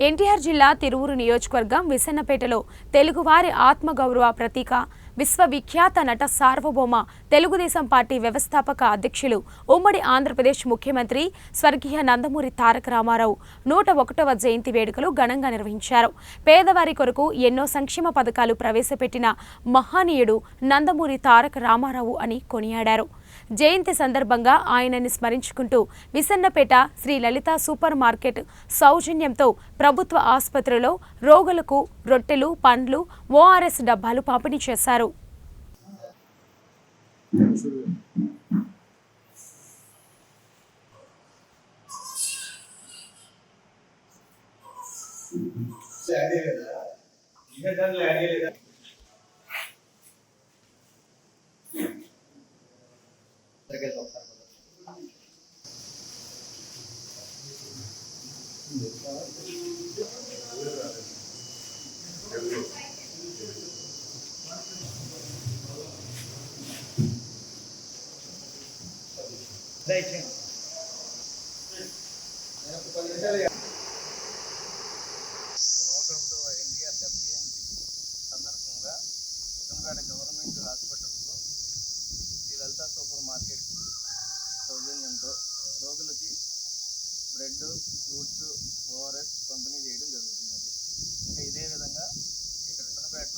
ఎన్టీఆర్ జిల్లా తిరువురు నియోజకవర్గం విసన్నపేటలో తెలుగువారి ఆత్మగౌరవ ప్రతీక విశ్వవిఖ్యాత నట సార్వభౌమ తెలుగుదేశం పార్టీ వ్యవస్థాపక అధ్యక్షులు ఉమ్మడి ఆంధ్రప్రదేశ్ ముఖ్యమంత్రి స్వర్గీయ నందమూరి తారక రామారావు నూట ఒకటవ జయంతి వేడుకలు ఘనంగా నిర్వహించారు. పేదవారి కొరకు ఎన్నో సంక్షేమ పథకాలు ప్రవేశపెట్టిన మహనీయుడు నందమూరి తారక రామారావు అని కొనియాడారు. జయంతి సందర్భంగా ఆయనని స్మరించుకుంటూ విసన్నపేట శ్రీ లలిత సూపర్ మార్కెట్ సౌజన్యంతో ప్రభుత్వ ఆసుపత్రిలో రోగులకు రొట్టెలు పండ్లు ఓఆర్ఎస్ డబ్బాలు పంపిణీ చేశారు. నూట ఎన్టీఆర్ డెత్ సందర్భంగా విజయనగర గవర్నమెంట్ హాస్పిటల్లో శ్రీ లలిత సూపర్ మార్కెట్ సౌజన్యంతో రోగులకి బ్రెడ్ ఫ్రూట్స్ ఓఆర్ఎస్ పంపిణీ చేయడం జరుగుతున్నది.